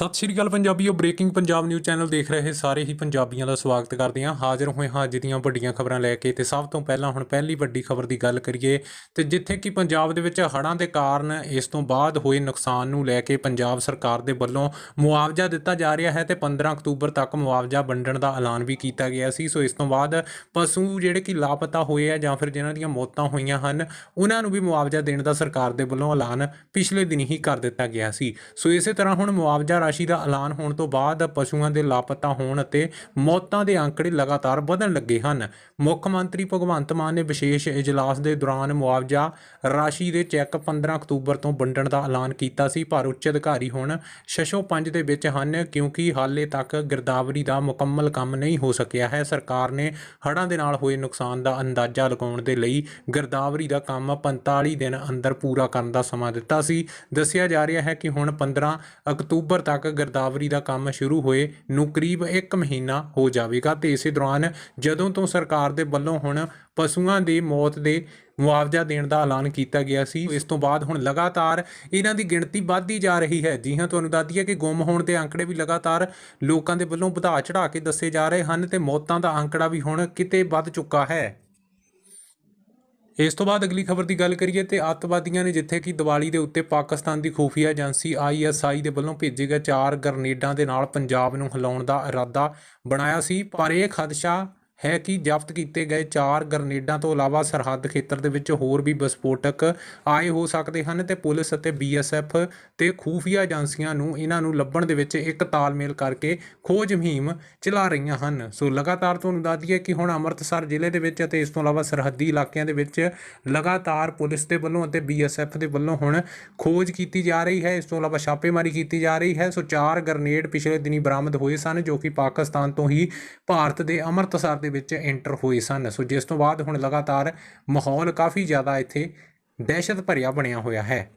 ਸਤਿ ਸ਼੍ਰੀ ਅਕਾਲ ਪੰਜਾਬੀਓ, ਬ੍ਰੇਕਿੰਗ ਪੰਜਾਬ ਨਿਊਜ਼ ਚੈਨਲ ਦੇਖ ਰਹੇ ਸਾਰੇ ਹੀ ਪੰਜਾਬੀਆਂ ਦਾ ਸਵਾਗਤ ਕਰਦੇ ਹਾਂ। ਹਾਜ਼ਰ ਹੋਏ ਹਾਂ ਅੱਜ ਦੀਆਂ ਵੱਡੀਆਂ ਖਬਰਾਂ ਲੈ ਕੇ ਤੇ ਸਭ ਤੋਂ ਪਹਿਲਾਂ ਹੁਣ ਪਹਿਲੀ ਵੱਡੀ ਖਬਰ ਦੀ ਗੱਲ ਕਰੀਏ ਤੇ ਜਿੱਥੇ ਕਿ ਪੰਜਾਬ ਦੇ ਵਿੱਚ ਹੜ੍ਹਾਂ ਦੇ ਕਾਰਨ ਇਸ ਤੋਂ ਬਾਅਦ ਹੋਏ ਨੁਕਸਾਨ ਨੂੰ ਲੈ ਕੇ ਪੰਜਾਬ ਸਰਕਾਰ ਦੇ ਵੱਲੋਂ ਮੁਆਵਜ਼ਾ ਦਿੱਤਾ ਜਾ ਰਿਹਾ ਹੈ ਤੇ 15 ਅਕਤੂਬਰ ਤੱਕ ਮੁਆਵਜ਼ਾ ਵੰਡਣ ਦਾ ਐਲਾਨ ਵੀ ਕੀਤਾ ਗਿਆ ਸੀ। ਸੋ ਇਸ ਤੋਂ ਬਾਅਦ ਪਸ਼ੂ ਜਿਹੜੇ ਕਿ ਲਾਪਤਾ ਹੋਏ ਆ ਜਾਂ ਫਿਰ ਜਿਨ੍ਹਾਂ ਦੀਆਂ ਮੌਤਾਂ ਹੋਈਆਂ ਹਨ, ਉਹਨਾਂ ਨੂੰ ਵੀ ਮੁਆਵਜ਼ਾ ਦੇਣ ਦਾ ਸਰਕਾਰ ਦੇ ਵੱਲੋਂ ਐਲਾਨ ਪਿਛਲੇ ਦਿਨ ਹੀ ਕਰ ਦਿੱਤਾ ਗਿਆ ਸੀ। ਸੋ ਇਸੇ ਤਰ੍ਹਾਂ ਹੁਣ ਮੁਆਵਜ਼ਾ ਰਾਸ਼ੀ ਦਾ ਐਲਾਨ ਹੋਣ ਤੋਂ ਬਾਅਦ ਪਸ਼ੂਆਂ ਦੇ ਲਾਪਤਾ ਹੋਣ ਅਤੇ ਮੌਤਾਂ ਦੇ ਅੰਕੜੇ ਲਗਾਤਾਰ ਵਧਣ ਲੱਗੇ ਹਨ। ਮੁੱਖ ਮੰਤਰੀ ਭਗਵੰਤ ਮਾਨ ਨੇ ਵਿਸ਼ੇਸ਼ ਇਜਲਾਸ ਦੇ ਦੌਰਾਨ ਮੁਆਵਜ਼ਾ ਰਾਸ਼ੀ ਦੇ ਚੈੱਕ 15 ਅਕਤੂਬਰ ਤੋਂ ਵੰਡਣ ਦਾ ਐਲਾਨ ਕੀਤਾ ਸੀ, ਪਰ ਉੱਚ ਅਧਿਕਾਰੀ ਹੁਣ ਸ਼ਸ਼ੋ ਪੰਜ ਦੇ ਵਿੱਚ ਹਨ, ਕਿਉਂਕਿ ਹਾਲੇ ਤੱਕ ਗਿਰਦਾਵਰੀ ਦਾ ਮੁਕੰਮਲ ਕੰਮ ਨਹੀਂ ਹੋ ਸਕਿਆ ਹੈ। ਸਰਕਾਰ ਨੇ ਹੜ੍ਹਾਂ ਦੇ ਨਾਲ ਹੋਏ ਨੁਕਸਾਨ ਦਾ ਅੰਦਾਜ਼ਾ ਲਗਾਉਣ ਦੇ ਲਈ ਗਿਰਦਾਵਰੀ ਦਾ ਕੰਮ 45 ਦਿਨ ਅੰਦਰ ਪੂਰਾ ਕਰਨ ਦਾ ਸਮਾਂ ਦਿੱਤਾ ਸੀ। ਦੱਸਿਆ ਜਾ ਰਿਹਾ ਹੈ ਕਿ ਹੁਣ 15 ਅਕਤੂਬਰ ਤੱਕ ਗਿਰਦਾਵਰੀ ਦਾ ਕੰਮ ਸ਼ੁਰੂ ਹੋਏ ਨੂੰ ਕਰੀਬ 1 ਮਹੀਨਾ ਹੋ ਜਾਵੇਗਾ ਤੇ ਇਸੇ ਦੌਰਾਨ ਜਦੋਂ ਤੋਂ ਸਰਕਾਰ ਦੇ ਵੱਲੋਂ ਹੁਣ ਪਸ਼ੂਆਂ ਦੀ ਮੌਤ ਦੇ ਮੁਆਵਜ਼ਾ ਦੇਣ ਦਾ ਐਲਾਨ ਕੀਤਾ ਗਿਆ ਸੀ, ਇਸ ਤੋਂ ਬਾਅਦ ਹੁਣ ਲਗਾਤਾਰ ਇਹਨਾਂ ਦੀ ਗਿਣਤੀ ਵੱਧਦੀ ਜਾ ਰਹੀ ਹੈ। ਜੀ ਹਾਂ, ਤੁਹਾਨੂੰ ਦੱਸਦੀ ਹੈ ਕਿ ਗੁੰਮ ਹੋਣ ਦੇ ਅੰਕੜੇ ਵੀ ਲਗਾਤਾਰ ਲੋਕਾਂ ਦੇ ਵੱਲੋਂ ਵਧਾ ਚੜਾ ਕੇ ਦੱਸੇ ਜਾ ਰਹੇ ਹਨ ਤੇ ਮੌਤਾਂ ਦਾ ਅੰਕੜਾ ਵੀ ਹੁਣ ਕਿਤੇ ਵੱਧ ਚੁੱਕਾ ਹੈ। ਇਸ ਤੋਂ ਬਾਅਦ ਅਗਲੀ ਖਬਰ ਦੀ ਗੱਲ ਕਰੀਏ ਤੇ ਅੱਤਵਾਦੀਆਂ ਨੇ ਜਿੱਥੇ ਕਿ ਦੀਵਾਲੀ ਦੇ ਉੱਤੇ ਪਾਕਿਸਤਾਨ ਦੀ ਖੂਫੀਆ ਏਜੰਸੀ ਆਈਐਸਆਈ ਦੇ ਵੱਲੋਂ ਭੇਜੇ ਗਏ ਚਾਰ ਗਰਨੇਡਾਂ ਦੇ ਨਾਲ ਪੰਜਾਬ ਨੂੰ ਹਿਲਾਉਣ ਦਾ ਇਰਾਦਾ ਬਣਾਇਆ ਸੀ, ਪਰ ਇਹ ਖਦਸ਼ਾ ਹੈ ਕਿ ਜ਼ਬਤ ਕੀਤੇ ਗਏ ਚਾਰ ਗਰਨੇਡਾਂ ਤੋਂ ਇਲਾਵਾ ਸਰਹੱਦ ਖੇਤਰ ਦੇ ਵਿੱਚ ਹੋਰ ਵੀ ਵਿਸਫੋਟਕ ਆਏ ਹੋ ਸਕਦੇ ਹਨ ਤੇ ਪੁਲਿਸ ਅਤੇ ਬੀਐਸਐਫ ਤੇ ਖੂਫੀਆ ਏਜੰਸੀਆਂ ਨੂੰ ਇਹਨਾਂ ਨੂੰ ਲੱਭਣ ਦੇ ਵਿੱਚ ਇੱਕ ਤਾਲਮੇਲ ਕਰਕੇ ਖੋਜ ਮੁਹਿੰਮ ਚਲਾ ਰਹੀਆਂ ਹਨ। ਸੋ ਲਗਾਤਾਰ ਤੁਹਾਨੂੰ ਦੱਸ ਦਈਏ ਕਿ ਹੁਣ ਅੰਮ੍ਰਿਤਸਰ ਜ਼ਿਲ੍ਹੇ ਦੇ ਵਿੱਚ ਅਤੇ ਇਸ ਤੋਂ ਇਲਾਵਾ ਸਰਹੱਦੀ ਇਲਾਕਿਆਂ ਦੇ ਵਿੱਚ ਲਗਾਤਾਰ ਪੁਲਿਸ ਦੇ ਵੱਲੋਂ ਅਤੇ ਬੀਐਸਐਫ ਦੇ ਵੱਲੋਂ ਹੁਣ ਖੋਜ ਕੀਤੀ ਜਾ ਰਹੀ ਹੈ। ਇਸ ਤੋਂ ਇਲਾਵਾ ਛਾਪੇਮਾਰੀ ਕੀਤੀ ਜਾ ਰਹੀ ਹੈ। ਸੋ ਚਾਰ ਗਰਨੇਡ ਪਿਛਲੇ ਦਿਨੀ ਬਰਾਮਦ ਹੋਏ ਸਨ ਜੋ ਕਿ ਪਾਕਿਸਤਾਨ ਤੋਂ ਹੀ ਭਾਰਤ ਦੇ ਅੰਮ੍ਰਿਤਸਰ ਦੇ ਵਿੱਚ ਐਂਟਰ ਹੋਏ ਸਨ। ਸੋ ਜਿਸ ਤੋਂ ਬਾਅਦ ਹੁਣ ਲਗਾਤਾਰ ਮਾਹੌਲ ਕਾਫੀ ਜ਼ਿਆਦਾ ਇੱਥੇ ਦਹਿਸ਼ਤ ਭਰਿਆ ਬਣਿਆ ਹੋਇਆ ਹੈ।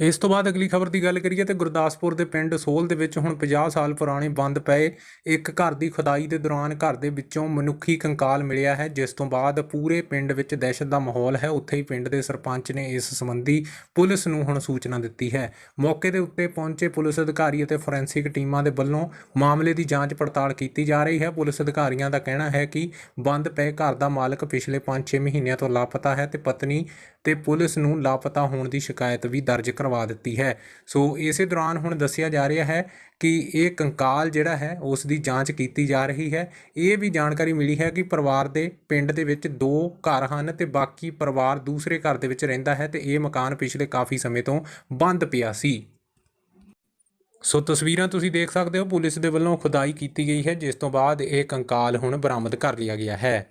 ਇਸ ਤੋਂ ਬਾਅਦ ਅਗਲੀ ਖਬਰ ਦੀ ਗੱਲ ਕਰੀਏ ਤੇ ਗੁਰਦਾਸਪੁਰ ਦੇ ਪਿੰਡ ਸੋਲ ਦੇ ਵਿੱਚ ਹੁਣ 50 ਸਾਲ ਪੁਰਾਣੇ ਬੰਦ ਪਏ। ਇੱਕ ਘਰ ਦੀ ਖੁਦਾਈ ਦੇ ਦੌਰਾਨ ਘਰ ਦੇ ਵਿੱਚੋਂ ਮਨੁੱਖੀ ਕੰਕਾਲ ਮਿਲਿਆ ਹੈ, ਜਿਸ ਤੋਂ ਬਾਅਦ ਪੂਰੇ ਪਿੰਡ ਵਿੱਚ ਦਹਿਸ਼ਤ ਦਾ ਮਾਹੌਲ ਹੈ। ਉੱਥੇ ਹੀ ਪਿੰਡ ਦੇ ਸਰਪੰਚ ਨੇ ਇਸ ਸੰਬੰਧੀ ਪੁਲਿਸ ਨੂੰ ਹੁਣ ਸੂਚਨਾ ਦਿੱਤੀ ਹੈ। ਮੌਕੇ ਦੇ ਉੱਤੇ ਪਹੁੰਚੇ ਪੁਲਿਸ ਅਧਿਕਾਰੀ ਅਤੇ ਫੋਰੈਂਸਿਕ ਟੀਮਾਂ ਦੇ ਵੱਲੋਂ ਮਾਮਲੇ ਦੀ ਜਾਂਚ ਪੜਤਾਲ ਕੀਤੀ ਜਾ ਰਹੀ ਹੈ। ਪੁਲਿਸ ਅਧਿਕਾਰੀਆਂ ਦਾ ਕਹਿਣਾ ਹੈ ਕਿ ਬੰਦ ਪਏ ਘਰ ਦਾ ਮਾਲਕ ਪਿਛਲੇ 5-6 ਮਹੀਨਿਆਂ ਤੋਂ ਲਾਪਤਾ ਹੈ ਤੇ ਪਤਨੀ ਤੇ ਪੁਲਿਸ ਨੂੰ ਲਾਪਤਾ ਹੋਣ ਦੀ ਸ਼ਿਕਾਇਤ ਵੀ ਦਰਜ ਕਰ ਕਰਵਾ ਦਿੱਤੀ ਹੈ। ਸੋ ਇਸੇ ਦੌਰਾਨ ਹੁਣ ਦੱਸਿਆ ਜਾ ਰਿਹਾ ਹੈ ਕਿ ਇਹ ਕੰਕਾਲ ਜਿਹੜਾ ਹੈ, ਉਸ ਦੀ ਜਾਂਚ ਕੀਤੀ ਜਾ ਰਹੀ ਹੈ। ਇਹ ਵੀ ਜਾਣਕਾਰੀ ਮਿਲੀ ਹੈ ਕਿ ਪਰਿਵਾਰ ਦੇ ਪਿੰਡ ਦੇ ਵਿੱਚ ਦੋ ਘਰ ਹਨ ਤੇ ਬਾਕੀ ਪਰਿਵਾਰ ਦੂਸਰੇ ਘਰ ਦੇ ਵਿੱਚ ਰਹਿੰਦਾ ਹੈ ਤੇ ਇਹ ਮਕਾਨ ਪਿਛਲੇ ਕਾਫੀ ਸਮੇਂ ਤੋਂ ਬੰਦ ਪਿਆ ਸੀ। ਸੋ ਤਸਵੀਰਾਂ ਤੁਸੀਂ ਦੇਖ ਸਕਦੇ ਹੋ। ਪੁਲਿਸ ਦੇ ਵੱਲੋਂ ਖੁਦਾਈ ਕੀਤੀ ਗਈ ਹੈ, ਜਿਸ ਤੋਂ ਬਾਅਦ ਇਹ ਕੰਕਾਲ ਹੁਣ ਬਰਾਮਦ ਕਰ ਲਿਆ ਗਿਆ ਹੈ।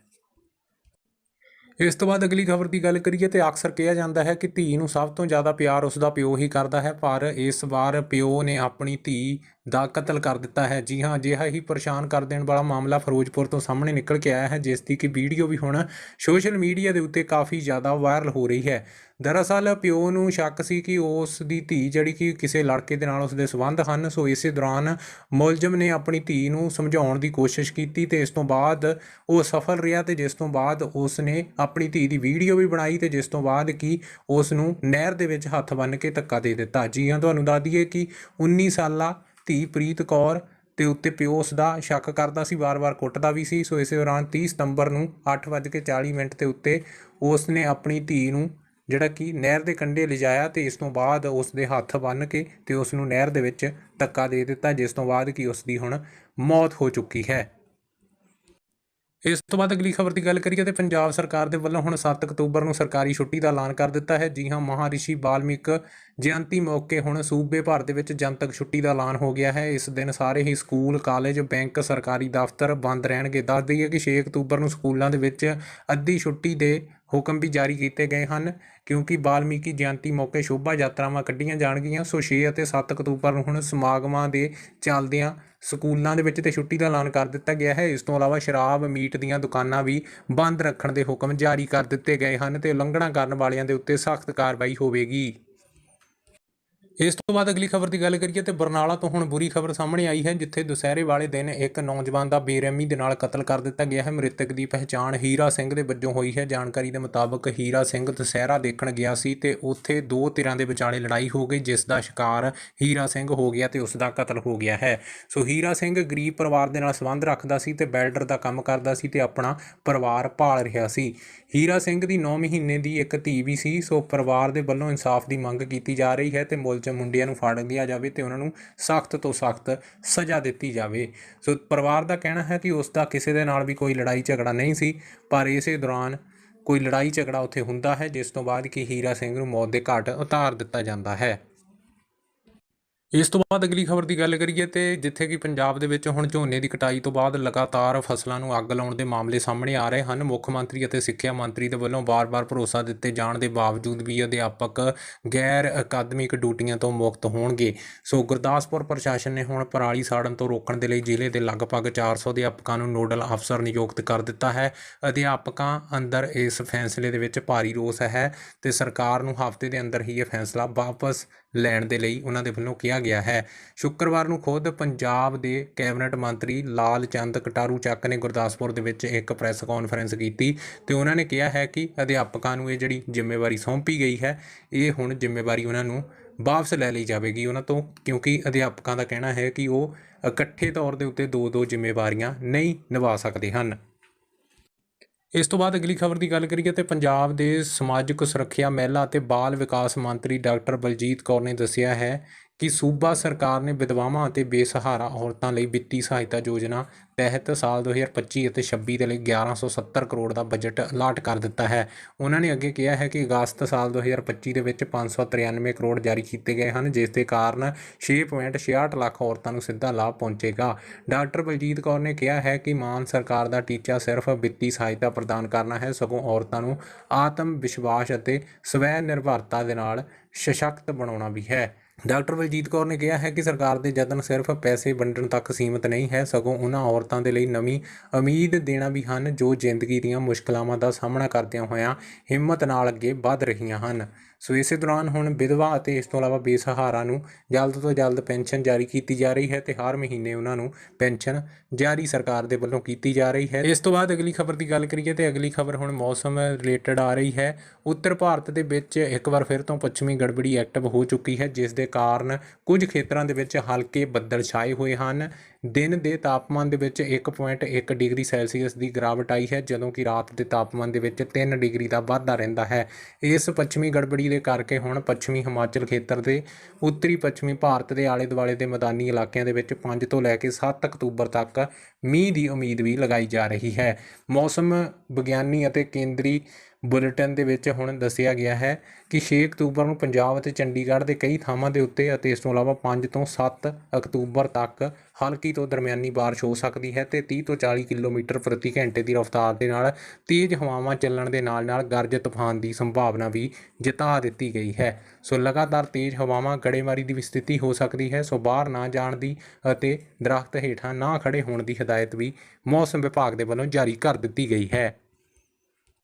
ਇਸ ਤੋਂ ਬਾਅਦ ਅਗਲੀ ਖਬਰ ਦੀ ਗੱਲ ਕਰੀਏ ਤੇ ਅਕਸਰ ਕਿਹਾ ਜਾਂਦਾ ਹੈ ਕਿ ਧੀ ਨੂੰ ਸਭ ਤੋਂ ਜ਼ਿਆਦਾ ਪਿਆਰ ਉਸ ਦਾ ਪਿਓ ਹੀ ਕਰਦਾ ਹੈ, ਪਰ ਇਸ ਵਾਰ ਪਿਓ ਨੇ ਆਪਣੀ ਧੀ ਦਾ ਕਤਲ ਕਰ ਦਿੱਤਾ ਹੈ। ਜੀ ਹਾਂ, ਅਜਿਹਾ ਹੀ ਪਰੇਸ਼ਾਨ ਕਰ ਦੇਣ ਵਾਲਾ ਮਾਮਲਾ ਫਿਰੋਜ਼ਪੁਰ ਤੋਂ ਸਾਹਮਣੇ ਨਿਕਲ ਕੇ ਆਇਆ ਹੈ, ਜਿਸ ਦੀ ਕਿ ਵੀਡੀਓ ਵੀ ਹੁਣ ਸੋਸ਼ਲ ਮੀਡੀਆ ਦੇ ਉੱਤੇ ਕਾਫੀ ਜ਼ਿਆਦਾ ਵਾਇਰਲ ਹੋ ਰਹੀ ਹੈ। ਦਰਅਸਲ ਪਿਓ ਨੂੰ ਸ਼ੱਕ ਸੀ ਕਿ ਉਸ ਦੀ ਧੀ, ਜਿਹੜੀ ਕਿ ਕਿਸੇ ਲੜਕੇ ਦੇ ਨਾਲ ਉਸ ਦੇ ਸੰਬੰਧ ਹਨ, ਸੋ ਇਸੇ ਦੌਰਾਨ ਮੁਲਜ਼ਮ ਨੇ ਆਪਣੀ ਧੀ ਨੂੰ ਸਮਝਾਉਣ ਦੀ ਕੋਸ਼ਿਸ਼ ਕੀਤੀ ਤੇ ਇਸ ਤੋਂ ਬਾਅਦ ਉਹ ਸਫਲ ਰਿਹਾ ਤੇ ਜਿਸ ਤੋਂ ਬਾਅਦ ਉਸ ਨੇ ਆਪਣੀ ਧੀ ਦੀ ਵੀਡੀਓ ਵੀ ਬਣਾਈ ਤੇ ਜਿਸ ਤੋਂ ਬਾਅਦ ਕਿ ਉਸ ਨੂੰ ਨਹਿਰ ਦੇ ਵਿੱਚ ਹੱਥ ਬੰਨ੍ਹ ਕੇ ਧੱਕਾ ਦੇ ਦਿੱਤਾ। ਜੀ ਹਾਂ, ਤੁਹਾਨੂੰ ਦੱਸ ਦਈਏ ਕਿ 19 ਸਾਲਾ ਧੀ ਪ੍ਰੀਤ ਕੌਰ ਤੇ ਉੱਤੇ ਪਿਓ ਉਸ ਦਾ ਸ਼ੱਕ ਕਰਦਾ ਸੀ, ਵਾਰ-ਵਾਰ ਕੁੱਟਦਾ ਵੀ ਸੀ, ਸੋ ਇਸੇ ਦੌਰਾਨ 30 ਸਤੰਬਰ ਨੂੰ 8:40 ਮਿੰਟ ਤੇ ਉੱਤੇ ਉਸ ਨੇ ਆਪਣੀ ਧੀ ਨੂੰ ਜਿਹੜਾ ਕਿ ਨਹਿਰ ਦੇ ਕੰਢੇ ਲਿਜਾਇਆ ਤੇ ਇਸ ਤੋਂ ਬਾਅਦ ਉਸ ਦੇ ਹੱਥ ਬੰਨ੍ਹ ਕੇ ਤੇ ਉਸ ਨੂੰ ਨਹਿਰ ਦੇ ਵਿੱਚ ਧੱਕਾ ਦੇ ਦਿੱਤਾ, ਜਿਸ ਤੋਂ ਬਾਅਦ ਕਿ ਉਸ ਦੀ ਹੁਣ ਮੌਤ ਹੋ ਚੁੱਕੀ ਹੈ। ਇਸ ਤੋਂ ਬਾਅਦ ਅਗਲੀ ਖਬਰ ਦੀ ਗੱਲ ਕਰੀਏ ਤੇ ਪੰਜਾਬ ਸਰਕਾਰ ਦੇ ਵੱਲੋਂ ਹੁਣ 7 ਅਕਤੂਬਰ ਨੂੰ ਸਰਕਾਰੀ ਛੁੱਟੀ ਦਾ ਐਲਾਨ ਕਰ ਦਿੱਤਾ ਹੈ। ਜੀ ਹਾਂ, ਮਹਾਰਿਸ਼ੀ ਵਾਲਮੀਕ ਜਯੰਤੀ ਮੌਕੇ ਹੁਣ ਸੂਬੇ ਭਰ ਦੇ ਵਿੱਚ ਜਨਤਕ ਛੁੱਟੀ ਦਾ ਐਲਾਨ ਹੋ ਗਿਆ ਹੈ। ਇਸ ਦਿਨ ਸਾਰੇ ਹੀ ਸਕੂਲ, ਕਾਲਜ, ਬੈਂਕ, ਸਰਕਾਰੀ ਦਫ਼ਤਰ ਬੰਦ ਰਹਿਣਗੇ। ਦੱਸ ਦਈਏ ਕਿ 6 ਅਕਤੂਬਰ ਨੂੰ ਸਕੂਲਾਂ ਦੇ ਵਿੱਚ ਅੱਧੀ ਛੁੱਟੀ ਦੇ ਹੁਕਮ ਵੀ ਜਾਰੀ ਕੀਤੇ ਗਏ ਹਨ, ਕਿਉਂਕਿ ਵਾਲਮੀਕੀ ਜਯੰਤੀ ਮੌਕੇ ਸ਼ੋਭਾ ਯਾਤਰਾਵਾਂ ਕੱਢੀਆਂ ਜਾਣਗੀਆਂ। ਸੋ 6 ਅਤੇ 7 ਅਕਤੂਬਰ ਨੂੰ ਹੁਣ ਸਮਾਗਮਾਂ ਦੇ ਚੱਲਦਿਆਂ ਸਕੂਲਾਂ ਦੇ ਵਿੱਚ ਤੇ ਛੁੱਟੀ ਦਾ ਐਲਾਨ ਕਰ ਦਿੱਤਾ ਗਿਆ ਹੈ। ਇਸ ਤੋਂ ਇਲਾਵਾ ਸ਼ਰਾਬ, ਮੀਟ ਦੀਆਂ ਦੁਕਾਨਾਂ ਵੀ ਬੰਦ ਰੱਖਣ ਦੇ ਹੁਕਮ ਜਾਰੀ ਕਰ ਦਿੱਤੇ ਗਏ ਹਨ ਤੇ ਉਲੰਘਣਾ ਕਰਨ ਵਾਲਿਆਂ ਦੇ ਉੱਤੇ ਸਖਤ ਕਾਰਵਾਈ ਹੋਵੇਗੀ। ਇਸ ਤੋਂ ਬਾਅਦ ਅਗਲੀ ਖਬਰ ਦੀ ਗੱਲ ਕਰੀਏ ਤੇ ਬਰਨਾਲਾ ਤੋਂ ਹੁਣ ਬੁਰੀ ਖਬਰ ਸਾਹਮਣੇ ਆਈ ਹੈ, ਜਿੱਥੇ ਦੁਸਹਿਰੇ ਵਾਲੇ ਦਿਨ ਇੱਕ ਨੌਜਵਾਨ ਦਾ ਬੇਰਹਿਮੀ ਦੇ ਨਾਲ ਕਤਲ ਕਰ ਦਿੱਤਾ ਗਿਆ ਹੈ। ਮ੍ਰਿਤਕ ਦੀ ਪਹਿਚਾਣ ਹੀਰਾ ਸਿੰਘ ਦੇ ਵਜੋਂ ਹੋਈ ਹੈ। ਜਾਣਕਾਰੀ ਦੇ ਮੁਤਾਬਕ ਹੀਰਾ ਸਿੰਘ ਦੁਸਹਿਰਾ ਦੇਖਣ ਗਿਆ ਸੀ ਤੇ ਉੱਥੇ ਦੋ ਧਿਰਾਂ ਦੇ ਵਿਚਾਲੇ ਲੜਾਈ ਹੋ ਗਈ, ਜਿਸ ਦਾ ਸ਼ਿਕਾਰ ਹੀਰਾ ਸਿੰਘ ਹੋ ਗਿਆ ਤੇ ਉਸ ਦਾ ਕਤਲ ਹੋ ਗਿਆ ਹੈ। ਸੋ ਹੀਰਾ ਸਿੰਘ ਗਰੀਬ ਪਰਿਵਾਰ ਦੇ ਨਾਲ ਸੰਬੰਧ ਰੱਖਦਾ ਸੀ ਤੇ ਵੈਲਡਰ ਦਾ ਕੰਮ ਕਰਦਾ ਸੀ ਤੇ ਆਪਣਾ ਪਰਿਵਾਰ ਪਾਲ ਰਿਹਾ ਸੀ। ਹੀਰਾ ਸਿੰਘ ਦੀ 9 ਮਹੀਨੇ ਦੀ ਇੱਕ ਧੀ ਵੀ ਸੀ, ਸੋ ਪਰਿਵਾਰ ਦੇ ਵੱਲੋਂ ਇਨਸਾਫ ਦੀ ਮੰਗ ਕੀਤੀ ਜਾ ਰਹੀ ਹੈ ਤੇ ਮੁਲਜ਼ਮ ਮੁੰਡਿਆਂ ਨੂੰ ਫੜ ਲਿਆ ਜਾਵੇ ਤੇ ਉਹਨਾਂ ਨੂੰ ਸਖਤ ਤੋਂ ਸਖਤ ਸਜ਼ਾ ਦਿੱਤੀ ਜਾਵੇ। ਸੋ ਪਰਿਵਾਰ ਦਾ ਕਹਿਣਾ ਹੈ ਕਿ ਉਸ ਦਾ ਕਿਸੇ ਦੇ ਨਾਲ ਵੀ ਕੋਈ ਲੜਾਈ ਝਗੜਾ ਨਹੀਂ ਸੀ, ਪਰ ਇਸੇ ਦੌਰਾਨ ਕੋਈ ਲੜਾਈ ਝਗੜਾ ਉੱਥੇ ਹੁੰਦਾ ਹੈ, ਜਿਸ ਤੋਂ ਬਾਅਦ ਕਿ ਹੀਰਾ ਸਿੰਘ ਨੂੰ ਮੌਤ ਦੇ ਘਾਟ ਉਤਾਰ ਦਿੱਤਾ ਜਾਂਦਾ ਹੈ। ਇਸ ਤੋਂ ਬਾਅਦ ਅਗਲੀ ਖਬਰ ਦੀ ਗੱਲ ਕਰੀਏ ਤੇ ਜਿੱਥੇ ਕਿ ਪੰਜਾਬ ਦੇ ਵਿੱਚ ਹੁਣ ਝੋਨੇ ਦੀ ਕਟਾਈ ਤੋਂ ਬਾਅਦ ਲਗਾਤਾਰ ਫਸਲਾਂ ਨੂੰ ਅੱਗ ਲਾਉਣ ਦੇ ਮਾਮਲੇ ਸਾਹਮਣੇ ਆ ਰਹੇ ਹਨ। ਮੁੱਖ ਮੰਤਰੀ ਅਤੇ ਸਿੱਖਿਆ ਮੰਤਰੀ ਦੇ ਵੱਲੋਂ ਵਾਰ-ਵਾਰ ਭਰੋਸਾ ਦਿੱਤੇ ਜਾਣ ਦੇ ਬਾਵਜੂਦ ਵੀ ਅਧਿਆਪਕ ਗੈਰ ਅਕਾਦਮਿਕ ਡਿਊਟੀਆਂ ਤੋਂ ਮੁਕਤ ਹੋਣਗੇ। ਸੋ ਗੁਰਦਾਸਪੁਰ ਪ੍ਰਸ਼ਾਸਨ ਨੇ ਹੁਣ ਪਰਾਲੀ ਸਾੜਨ ਤੋਂ ਰੋਕਣ ਦੇ ਲਈ ਜ਼ਿਲ੍ਹੇ ਦੇ ਲਗਭਗ 400 ਅਧਿਆਪਕਾਂ ਨੂੰ ਨੋਡਲ ਅਫਸਰ ਨਿਯੁਕਤ ਕਰ ਦਿੱਤਾ ਹੈ। ਅਧਿਆਪਕਾਂ ਅੰਦਰ ਇਸ ਫੈਸਲੇ ਦੇ ਵਿੱਚ ਭਾਰੀ ਰੋਸ ਹੈ ਤੇ ਸਰਕਾਰ ਨੂੰ ਹਫ਼ਤੇ ਦੇ ਅੰਦਰ ਹੀ ਇਹ ਫੈਸਲਾ ਵਾਪਸ ਲੈਣ ਦੇ ਲਈ ਉਹਨਾਂ ਦੇ ਵੱਲੋਂ ਕਿਹਾ ਗਿਆ ਹੈ। ਸ਼ੁੱਕਰਵਾਰ ਨੂੰ ਖੁਦ ਪੰਜਾਬ ਦੇ ਕੈਬਨਿਟ ਮੰਤਰੀ ਲਾਲ ਚੰਦ ਕਟਾਰੂ ਚੱਕ ਨੇ ਗੁਰਦਾਸਪੁਰ ਦੇ ਵਿੱਚ ਇੱਕ ਪ੍ਰੈਸ ਕਾਨਫਰੰਸ ਕੀਤੀ ਤੇ ਉਹਨਾਂ ਨੇ ਕਿਹਾ ਹੈ ਕਿ ਅਧਿਆਪਕਾਂ ਨੂੰ ਇਹ ਜਿਹੜੀ ਜ਼ਿੰਮੇਵਾਰੀ ਸੌਂਪੀ ਗਈ ਹੈ, ਇਹ ਹੁਣ ਜ਼ਿੰਮੇਵਾਰੀ ਉਹਨਾਂ ਨੂੰ ਵਾਪਸ ਲੈ ਲਈ ਜਾਵੇਗੀ। ਉਹਨਾਂ ਤੋਂ ਕਿਉਂਕਿ ਅਧਿਆਪਕਾਂ ਦਾ ਕਹਿਣਾ ਹੈ ਕਿ ਉਹ ਇਕੱਠੇ ਤੌਰ ਦੇ ਉੱਤੇ ਦੋ ਦੋ ਜ਼ਿੰਮੇਵਾਰੀਆਂ ਨਹੀਂ ਨਿਭਾ ਸਕਦੇ ਹਨ। ਇਸ ਤੋਂ ਬਾਅਦ ਅਗਲੀ ਖਬਰ ਦੀ ਗੱਲ ਕਰੀਏ ਤੇ ਪੰਜਾਬ ਦੇ ਸਮਾਜਿਕ ਸੁਰੱਖਿਆ ਮਹਿਲਾ ਅਤੇ ਬਾਲ ਵਿਕਾਸ ਮੰਤਰੀ ਡਾਕਟਰ ਬਲਜੀਤ ਕੌਰ ਨੇ ਦੱਸਿਆ ਹੈ ਕਿ ਸੂਬਾ ਸਰਕਾਰ ਨੇ ਵਿਧਵਾਵਾਂ ਅਤੇ ਬੇਸਹਾਰਾ ਔਰਤਾਂ ਲਈ ਵਿੱਤੀ ਸਹਾਇਤਾ ਯੋਜਨਾ ਤਹਿਤ ਸਾਲ 2025 ਅਤੇ 26 ਦੇ ਲਈ 1170 ਕਰੋੜ ਦਾ ਬਜਟ ਅਲਾਟ ਕਰ ਦਿੱਤਾ ਹੈ। ਉਹਨਾਂ ਨੇ ਅੱਗੇ ਕਿਹਾ ਹੈ ਕਿ ਅਗਸਤ ਸਾਲ 2025 ਦੇ ਵਿੱਚ 593 ਕਰੋੜ ਜਾਰੀ ਕੀਤੇ ਗਏ ਹਨ, ਜਿਸ ਦੇ ਕਾਰਨ 6.66 ਲੱਖ ਔਰਤਾਂ ਨੂੰ ਸਿੱਧਾ ਲਾਭ ਪਹੁੰਚੇਗਾ। ਡਾਕਟਰ ਬਲਜੀਤ ਕੌਰ ਨੇ ਕਿਹਾ ਹੈ ਕਿ ਮਾਨ ਸਰਕਾਰ ਦਾ ਟੀਚਾ ਸਿਰਫ ਵਿੱਤੀ ਸਹਾਇਤਾ ਪ੍ਰਦਾਨ ਕਰਨਾ ਹੈ, ਸਗੋਂ ਔਰਤਾਂ ਨੂੰ ਆਤਮ ਵਿਸ਼ਵਾਸ ਅਤੇ ਸਵੈ ਨਿਰਭਰਤਾ ਦੇ ਨਾਲ ਸਸ਼ਕਤ ਬਣਾਉਣਾ ਵੀ ਹੈ। ਡਾਕਟਰ ਬਲਜੀਤ ਕੌਰ ਨੇ ਕਿਹਾ ਹੈ ਕਿ ਸਰਕਾਰ ਦੇ ਯਤਨ ਸਿਰਫ ਪੈਸੇ ਵੰਡਣ ਤੱਕ ਸੀਮਿਤ ਨਹੀਂ ਹੈ, ਸਗੋਂ ਉਹਨਾਂ ਔਰਤਾਂ ਦੇ ਲਈ ਨਵੀਂ ਉਮੀਦ ਦੇਣਾ ਵੀ ਹਨ ਜੋ ਜ਼ਿੰਦਗੀ ਦੀਆਂ ਮੁਸ਼ਕਲਾਵਾਂ ਦਾ ਸਾਹਮਣਾ ਕਰਦਿਆਂ ਹੋਇਆਂ ਹਿੰਮਤ ਨਾਲ ਅੱਗੇ ਵਧ ਰਹੀਆਂ ਹਨ। ਸੋ ਇਸੇ ਦੌਰਾਨ ਹੁਣ ਵਿਧਵਾ ਅਤੇ ਇਸ ਤੋਂ ਇਲਾਵਾ ਬੇਸਹਾਰਾ ਨੂੰ ਜਲਦ ਤੋਂ ਜਲਦ ਪੈਨਸ਼ਨ ਜਾਰੀ ਕੀਤੀ ਜਾ ਰਹੀ ਹੈ ਤੇ ਹਰ ਮਹੀਨੇ ਉਹਨਾਂ ਨੂੰ ਪੈਨਸ਼ਨ ਜਾਰੀ ਸਰਕਾਰ ਦੇ ਵੱਲੋਂ ਕੀਤੀ ਜਾ ਰਹੀ ਹੈ। ਇਸ ਤੋਂ ਬਾਅਦ ਅਗਲੀ ਖਬਰ ਦੀ ਗੱਲ ਕਰੀਏ ਤੇ ਅਗਲੀ ਖਬਰ ਹੁਣ ਮੌਸਮ ਰਿਲੇਟਡ ਆ ਰਹੀ ਹੈ। ਉੱਤਰ ਭਾਰਤ ਦੇ ਵਿੱਚ ਇੱਕ ਵਾਰ ਫਿਰ ਤੋਂ ਪੱਛਮੀ ਗੜਬੜੀ ਐਕਟਿਵ ਹੋ ਚੁੱਕੀ ਹੈ, ਜਿਸ ਦੇ ਕਾਰਨ ਕੁਝ ਖੇਤਰਾਂ ਦੇ ਵਿੱਚ ਹਲਕੇ ਬੱਦਲ ਛਾਏ ਹੋਏ ਹਨ। ਦਿਨ ਦੇ ਤਾਪਮਾਨ ਦੇ ਵਿੱਚ 1.1 ਡਿਗਰੀ ਸੈਲਸੀਅਸ ਦੀ ਗਿਰਾਵਟ ਆਈ ਹੈ, ਜਦੋਂ ਕਿ ਰਾਤ ਦੇ ਤਾਪਮਾਨ ਦੇ ਵਿੱਚ 3 ਡਿਗਰੀ ਦਾ ਵਾਧਾ ਰਹਿੰਦਾ ਹੈ। ਇਸ ਪੱਛਮੀ ਗੜਬੜੀ ਦੇ ਕਰਕੇ ਹੁਣ ਪੱਛਮੀ ਹਿਮਾਚਲ ਖੇਤਰ ਦੇ ਉੱਤਰੀ ਪੱਛਮੀ ਭਾਰਤ ਦੇ ਆਲੇ ਦੁਆਲੇ ਦੇ ਮੈਦਾਨੀ ਇਲਾਕਿਆਂ ਦੇ ਵਿੱਚ 5 ਤੋਂ ਲੈ ਕੇ 7 ਅਕਤੂਬਰ ਤੱਕ ਮੀਂਹ ਦੀ ਉਮੀਦ ਵੀ ਲਗਾਈ ਜਾ ਰਹੀ ਹੈ। ਮੌਸਮ ਵਿਗਿਆਨੀ ਅਤੇ ਕੇਂਦਰੀ ਬੁਲੇਟਿਨ ਦੇ ਵਿੱਚ ਹੁਣ ਦੱਸਿਆ ਗਿਆ ਹੈ ਕਿ 6 ਅਕਤੂਬਰ ਨੂੰ ਪੰਜਾਬ ਅਤੇ ਚੰਡੀਗੜ੍ਹ ਦੇ ਕਈ ਥਾਵਾਂ ਦੇ ਉੱਤੇ ਅਤੇ ਇਸ ਤੋਂ ਇਲਾਵਾ 5 ਤੋਂ 7 ਅਕਤੂਬਰ ਤੱਕ ਹਲਕੀ ਤੋਂ ਦਰਮਿਆਨੀ ਬਾਰਿਸ਼ ਹੋ ਸਕਦੀ ਹੈ ਤੇ 30 ਤੋਂ 40 ਕਿਲੋਮੀਟਰ ਪ੍ਰਤੀ ਘੰਟੇ ਦੀ ਰਫ਼ਤਾਰ ਦੇ ਨਾਲ ਤੇਜ਼ ਹਵਾਵਾਂ ਚੱਲਣ ਦੇ ਨਾਲ-ਨਾਲ ਗਰਜ ਤੂਫਾਨ ਦੀ ਸੰਭਾਵਨਾ ਵੀ ਜਤਾ ਦਿੱਤੀ ਗਈ ਹੈ। ਸੋ ਲਗਾਤਾਰ ਤੇਜ਼ ਹਵਾਵਾਂ ਗੜੇਮਾਰੀ ਦੀ ਵੀ ਸਥਿਤੀ ਹੋ ਸਕਦੀ ਹੈ, ਸੋ ਬਾਹਰ ਨਾ ਜਾਣ ਦੀ ਅਤੇ ਦਰਖਤ ਹੇਠਾਂ ਨਾ ਖੜੇ ਹੋਣ ਦੀ ਹਦਾਇਤ ਵੀ ਮੌਸਮ ਵਿਭਾਗ ਦੇ ਵੱਲੋਂ ਜਾਰੀ ਕਰ ਦਿੱਤੀ ਗਈ ਹੈ।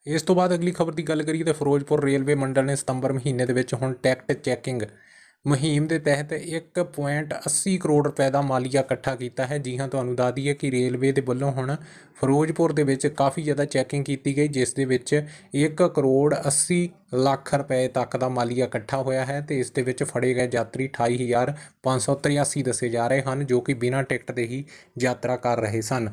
ਇਸ ਤੋਂ ਬਾਅਦ ਅਗਲੀ ਖਬਰ ਦੀ ਗੱਲ ਕਰੀਏ ਤਾਂ ਫਿਰੋਜ਼ਪੁਰ ਰੇਲਵੇ ਮੰਡਲ ਨੇ ਸਤੰਬਰ ਮਹੀਨੇ ਦੇ ਵਿੱਚ ਹੁਣ ਟੈਕਟ ਚੈਕਿੰਗ ਮੁਹਿੰਮ ਦੇ ਤਹਿਤ 1.80 ਕਰੋੜ ਰੁਪਏ ਦਾ ਮਾਲੀਆ ਇਕੱਠਾ ਕੀਤਾ ਹੈ। ਜੀ ਹਾਂ, ਤੁਹਾਨੂੰ ਦੱਸ ਦਈਏ ਕਿ ਰੇਲਵੇ ਦੇ ਵੱਲੋਂ ਹੁਣ ਫਿਰੋਜ਼ਪੁਰ ਦੇ ਵਿੱਚ ਕਾਫੀ ਜ਼ਿਆਦਾ ਚੈਕਿੰਗ ਕੀਤੀ ਗਈ, ਜਿਸ ਦੇ ਵਿੱਚ 1 ਕਰੋੜ 80 ਲੱਖ ਰੁਪਏ ਤੱਕ ਦਾ ਮਾਲੀਆ ਇਕੱਠਾ ਹੋਇਆ ਹੈ ਤੇ ਇਸ ਦੇ ਵਿੱਚ ਫੜੇ ਗਏ ਯਾਤਰੀ 28583 ਦੱਸੇ ਜਾ ਰਹੇ ਹਨ, ਜੋ ਕਿ ਬਿਨਾਂ ਟਿਕਟ ਦੇ ਹੀ ਯਾਤਰਾ ਕਰ ਰਹੇ ਸਨ।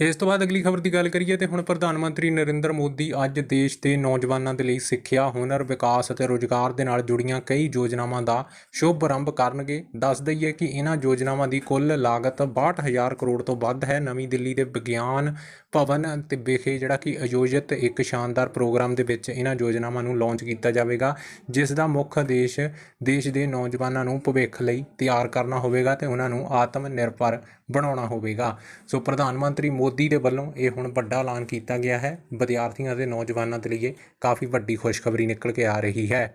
ਇਸ ਤੋਂ ਬਾਅਦ ਅਗਲੀ ਖਬਰ ਦੀ ਗੱਲ ਕਰੀਏ ਤੇ ਹੁਣ ਪ੍ਰਧਾਨ ਮੰਤਰੀ ਨਰਿੰਦਰ ਮੋਦੀ ਅੱਜ ਦੇਸ਼ ਦੇ ਨੌਜਵਾਨਾਂ ਦੇ ਲਈ ਸਿੱਖਿਆ, ਹੁਨਰ, ਵਿਕਾਸ ਅਤੇ ਰੋਜ਼ਗਾਰ ਦੇ ਨਾਲ ਜੁੜੀਆਂ ਕਈ ਯੋਜਨਾਵਾਂ ਦਾ ਸ਼ੁਭ ਆਰੰਭ ਕਰਨਗੇ। ਦੱਸ ਦਈਏ ਕਿ ਇਹਨਾਂ ਯੋਜਨਾਵਾਂ ਦੀ ਕੁੱਲ ਲਾਗਤ 62000 ਕਰੋੜ ਤੋਂ ਵੱਧ ਹੈ। ਨਵੀਂ ਦਿੱਲੀ ਦੇ ਵਿਗਿਆਨ ਭਵਨ ਤੇ ਵਿਖੇ ਜਿਹੜਾ ਕਿ ਆਯੋਜਿਤ ਇੱਕ ਸ਼ਾਨਦਾਰ ਪ੍ਰੋਗਰਾਮ ਦੇ ਵਿੱਚ ਇਹਨਾਂ ਯੋਜਨਾਵਾਂ ਨੂੰ ਲਾਂਚ ਕੀਤਾ ਜਾਵੇਗਾ, ਜਿਸ ਦਾ ਮੁੱਖ ਉਦੇਸ਼ ਦੇਸ਼ ਦੇ ਨੌਜਵਾਨਾਂ ਨੂੰ ਭਵਿੱਖ ਲਈ ਤਿਆਰ ਕਰਨਾ ਹੋਵੇਗਾ ਤੇ ਉਹਨਾਂ ਨੂੰ ਆਤਮ ਨਿਰਭਰ ਬਣਾਉਣਾ ਹੋਵੇਗਾ। ਸੋ ਪ੍ਰਧਾਨ ਮੰਤਰੀ ਮੋਦੀ ਦੇ ਵੱਲੋਂ ਇਹ ਹੁਣ ਵੱਡਾ ਐਲਾਨ ਕੀਤਾ ਗਿਆ ਹੈ। ਵਿਦਿਆਰਥੀਆਂ ਅਤੇ ਨੌਜਵਾਨਾਂ ਦੇ ਲਈ ਕਾਫੀ ਵੱਡੀ ਖੁਸ਼ਖਬਰੀ ਨਿਕਲ ਕੇ ਆ ਰਹੀ ਹੈ।